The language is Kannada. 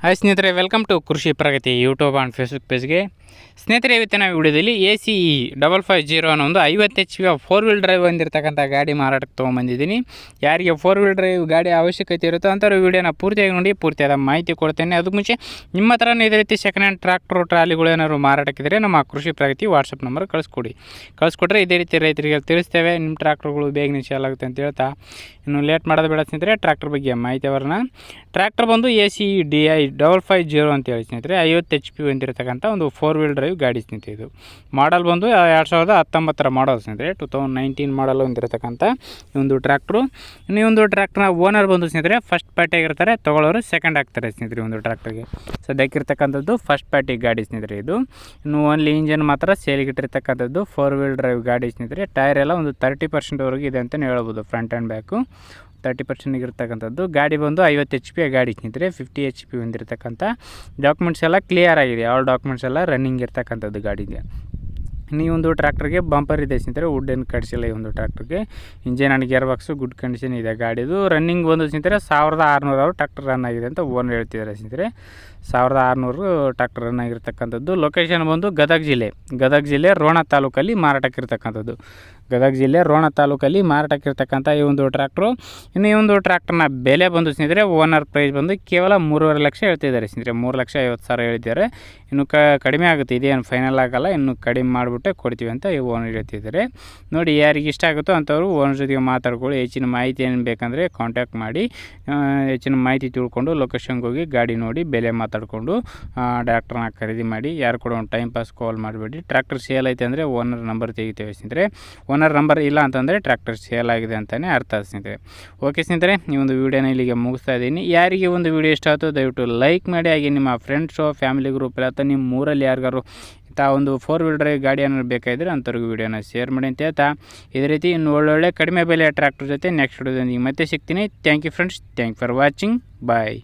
ಹಾಯ್ ಸ್ನೇಹಿತರೆ welcome to Krishi Pragati YouTube and Facebook ಪೇಜ್ಗೆ ಸ್ನೇಹಿತರೆ, ಇವತ್ತಿನ ವಿಡಿಯೋದಲ್ಲಿ A C E double five zero ಅನ್ನೋ ಒಂದು ಐವತ್ತು H P four wheel drive ಹೊಂದಿರತಕ್ಕಂಥ ಗಾಡಿ ಮಾರಾಟಕ್ಕೆ ತೊಗೊಂಬಂದಿದ್ದೀನಿ. ಯಾರಿಗೆ ಫೋರ್ ವೀಲ್ ಡ್ರೈವ್ ಗಾಡಿ ಅವಶ್ಯಕತೆ ಇರುತ್ತೋ ಅಂಥವ್ರು ವೀಡಿಯೋನ ಪೂರ್ತಿಯಾಗಿ ನೋಡಿ, ಪೂರ್ತಿಯಾದ ಮಾಹಿತಿ ಕೊಡ್ತೇನೆ. ಅದಕ್ಕೆ ಮುಂಚೆ ನಿಮ್ಮ ಹತ್ರ ಇದೇ ರೀತಿ ಸೆಕೆಂಡ್ ಹ್ಯಾಂಡ್ ಟ್ರಾಕ್ಟರ್ ಟ್ರಾಲಿಗಳು ಏನಾದ್ರು ಮಾರಾಟಕ್ಕಿದ್ರೆ ನಮ್ಮ ಕೃಷಿ ಪ್ರಗತಿ ವಾಟ್ಸಪ್ ನಂಬರ್ ಕಳಿಸ್ಕೊಡಿ. ಕಳಿಸ್ಕೊಟ್ರೆ ಇದೇ ರೀತಿ ರೈತರಿಗೆ ತಿಳಿಸ್ತೇವೆ, ನಿಮ್ಮ ಟ್ರಾಕ್ಟರ್ಗಳು ಬೇಗನೆ ಸೇಲ್ ಆಗುತ್ತೆ ಅಂತ ಹೇಳ್ತಾ. ಇನ್ನು ಲೇಟ್ ಮಾಡೋದು ಬೇಡ ಸ್ನೇಹಿತರೆ ಟ್ರಾಕ್ಟರ್ ಬಗ್ಗೆ ಮಾಹಿತಿ ಅವರನ್ನ. ಟ್ರ್ಯಾಕ್ಟರ್ ಬಂದು A C D I double five zero ಅಂತ ಹೇಳಿ ಸ್ನೇಹಿತರೆ, ಐವತ್ತು ಎಚ್ ಪಿ ಹೊಂದಿರತಕ್ಕಂಥ ಒಂದು ಫೋರ್ ವೀಲ್ ಡ್ರೈವ್ ಗಾಡಿ ಸ್ನೇಹಿತರೆ ಇದು. ಮಾಡಲ್ ಬಂದು ಎರಡು ಸಾವಿರದ ಹತ್ತೊಂಬತ್ತರ ಮಾಡಲ್ ಸ್ನೇಹಿತರೆ ಟು ತೌಸಂಡ್ ನೈನ್ಟೀನ್ ಮಾಡಲ್ ಹೊಂದಿರತಕ್ಕಂಥ ಒಂದು ಟ್ರ್ಯಾಕ್ಟ್ರು ಇನ್ನು ಈ ಒಂದು ಟ್ರ್ಯಾಕ್ಟ್ರ್ನ ಓನರ್ ಬಂದು ಸ್ನೇಹಿತರೆ ಫಸ್ಟ್ ಪಾರ್ಟಿಯಾಗಿರ್ತಾರೆ ತೊಗೊಳ್ಳೋರು ಸೆಕೆಂಡ್ ಆಗ್ತಾರೆ ಸ್ನೇಹಿತರೆ ಒಂದು ಸದ್ಯಕ್ಕೆ ಸದ್ಯಕ್ಕಿರ್ತಕ್ಕಂಥದ್ದು ಫಸ್ಟ್ ಪಾರ್ಟಿ ಗಾಡಿ ಸ್ನೇಹಿತರೆ ಇದು. ಇನ್ನು ಓನ್ಲಿ ಇಂಜನ್ ಮಾತ್ರ ಸೇಲಿಗಿಟ್ಟಿರ್ತಕ್ಕಂಥದ್ದು ಫೋರ್ ವೀಲ್ ಡ್ರೈವ್ ಗಾಡಿ ಸ್ನೇಹಿತರೆ. ಟೈರ್ ಎಲ್ಲ ಒಂದು ತರ್ಟಿ ಪರ್ಸೆಂಟ್ವರೆಗೂ ಇದೆ ಅಂತಲೇ ಹೇಳ್ಬೋದು front and back thirty percent ಇರ್ತಕ್ಕಂಥದ್ದು. ಗಾಡಿ ಬಂದು ಐವತ್ತು ಎಚ್ ಪಿ ಗಾಡಿ ಸ್ನೇಹಿತರೆ ಫಿಫ್ಟಿ ಎಚ್ ಪಿ ಹೊಂದಿರತಕ್ಕಂಥ ಡಾಕ್ಯುಮೆಂಟ್ಸ್ ಎಲ್ಲ ಕ್ಲಿಯರ್ ಆಗಿದೆ. ಆಲ್ ಡಾಕ್ಯುಮೆಂಟ್ಸ್ ಎಲ್ಲ ರನ್ನಿಂಗ್ ಇರ್ತಕ್ಕಂಥದ್ದು ಗಾಡಿಗೆ. ಈ ಒಂದು ಟ್ರ್ಯಾಕ್ಟರ್ಗೆ ಬಂಪರ್ ಇದೆ ಸ್ನೇಹಿತರೆ ವುಡ್ ಏನು ಕಡಿಸಿಲ್ಲ ಈ ಒಂದು ಟ್ರ್ಯಾಕ್ಟರ್ಗೆ engine and gear box good condition ಇದೆ ಗಾಡಿದು. ರನ್ನಿಂಗ್ ಬಂದು ಸ್ನೇಹಿತರೆ, ಸಾವಿರದ ಆರುನೂರು ಟ್ರ್ಯಾಕ್ಟರ್ ರನ್ ಆಗಿದೆ ಅಂತ ಓನರ್ ಹೇಳ್ತಿದ್ದಾರೆ ಸ್ನೇಹಿತರೆ. ಸಾವಿರದ ಆರುನೂರು ಟ್ರ್ಯಾಕ್ಟರ್ ಆಗಿರ್ತಕ್ಕಂಥದ್ದು ಲೊಕೇಶನ್ ಬಂದು ಗದಗ ಜಿಲ್ಲೆ. ಗದಗ ಜಿಲ್ಲೆ ರೋಣ ತಾಲೂಕಲ್ಲಿ ಮಾರಾಟಕ್ಕಿರ್ತಕ್ಕಂಥದ್ದು. ಗದಗ ಜಿಲ್ಲೆ ರೋಣ ತಾಲೂಕಲ್ಲಿ ಮಾರಾಟಕ್ಕಿರ್ತಕ್ಕಂಥ ಈ ಒಂದು ಟ್ರ್ಯಾಕ್ಟ್ರು. ಇನ್ನು ಈ ಒಂದು ಟ್ರ್ಯಾಕ್ಟರ್ನ ಬೆಲೆ ಬಂದು ಸ್ನೇಹಿತರೆ ಓನರ್ ಪ್ರೈಸ್ ಬಂದು ಕೇವಲ ಮೂರುವರೆ ಲಕ್ಷ ಹೇಳ್ತಿದ್ದಾರೆ ಸ್ನೇಹಿತರೆ. ಮೂರು ಲಕ್ಷ ಐವತ್ತು ಸಾವಿರ ಹೇಳ್ತಿದ್ದಾರೆ ಇನ್ನು ಕ, ಕಡಿಮೆ ಆಗುತ್ತೆ. ಇದೇನು ಫೈನಲ್ ಆಗೋಲ್ಲ. ಇನ್ನು ಕಡಿಮೆ ಮಾಡಿಬಿಟ್ಟೆ ಕೊಡ್ತೀವಿ ಅಂತ ಈ ಓನರ್ ಹೇಳ್ತಿದ್ದಾರೆ. ನೋಡಿ, ಯಾರಿಗೆ ಇಷ್ಟ ಆಗುತ್ತೋ ಅಂಥವ್ರು ಓನರ್ ಜೊತೆಗೆ ಮಾತಾಡ್ಕೊಳ್ಳಿ. ಹೆಚ್ಚಿನ ಮಾಹಿತಿ ಏನು ಬೇಕಂದರೆ ಕಾಂಟ್ಯಾಕ್ಟ್ ಮಾಡಿ. ಹೆಚ್ಚಿನ ಮಾಹಿತಿ ತಿಳ್ಕೊಂಡು ಲೊಕೇಶನ್ಗೆ ಹೋಗಿ ಗಾಡಿ ನೋಡಿ, ಬೆಲೆ ಮಾತಾಡಿಕೊಂಡು ಡಾಕ್ಟ್ರನ್ನ ಖರೀದಿ ಮಾಡಿ, ಯಾರು ಕೂಡ ಒಂದು ಟೈಮ್ ಪಾಸ್ ಕಾಲ್ ಮಾಡಬೇಡಿ. ಟ್ರ್ಯಾಕ್ಟರ್ ಸೇಲ್ ಐತೆ ಅಂದರೆ ಓನರ್ ನಂಬರ್ ತೆಗಿತೇವೆ ಸ್ನೇಹಿತರೆ. ಓನರ್ ನಂಬರ್ ಇಲ್ಲ ಅಂತಂದರೆ ಟ್ರ್ಯಾಕ್ಟರ್ ಸೇಲ್ ಆಗಿದೆ ಅಂತಲೇ ಅರ್ಥ ಸ್ನೇಹಿತರೆ. ಓಕೆ ಸ್ನೇಹಿತರೆ, ಈ ಒಂದು ವೀಡಿಯೋನ ಇಲ್ಲಿಗೆ ಮುಗಿಸ್ತಾ ಇದ್ದೀನಿ. ಯಾರಿಗೆ ಒಂದು ವೀಡಿಯೋ ಇಷ್ಟ ಆಯಿತು ದಯವಿಟ್ಟು ಲೈಕ್ ಮಾಡಿ. ಹಾಗೆ ನಿಮ್ಮ ಫ್ರೆಂಡ್ಸು ಫ್ಯಾಮಿಲಿ ಗ್ರೂಪ್ ಅಥವಾ ನಿಮ್ಮ ಊರಲ್ಲಿ ಯಾರಿಗಾರು ಇಂಥ ಒಂದು ಫೋರ್ ವೀಲ್ ಡ್ರೈವ್ ಗಾಡಿ ಏನಾದ್ರು ಬೇಕಾಗಿದ್ದರೆ ಅಂಥವ್ರಿಗೆ ವೀಡಿಯೋನ ಶೇರ್ ಮಾಡಿ ಅಂತ ಹೇಳ್ತಾ. ಇದೇ ರೀತಿ ಇನ್ನು ಒಳ್ಳೊಳ್ಳೆ ಕಡಿಮೆ ಬೆಲೆ ಟ್ರ್ಯಾಕ್ಟರ್ ಜೊತೆ ನೆಕ್ಸ್ಟ್ ವಿಡಿಯೋದೊಂದಿಗೆ ಮತ್ತೆ ಸಿಗ್ತೀನಿ. Thank you friends thank for watching bye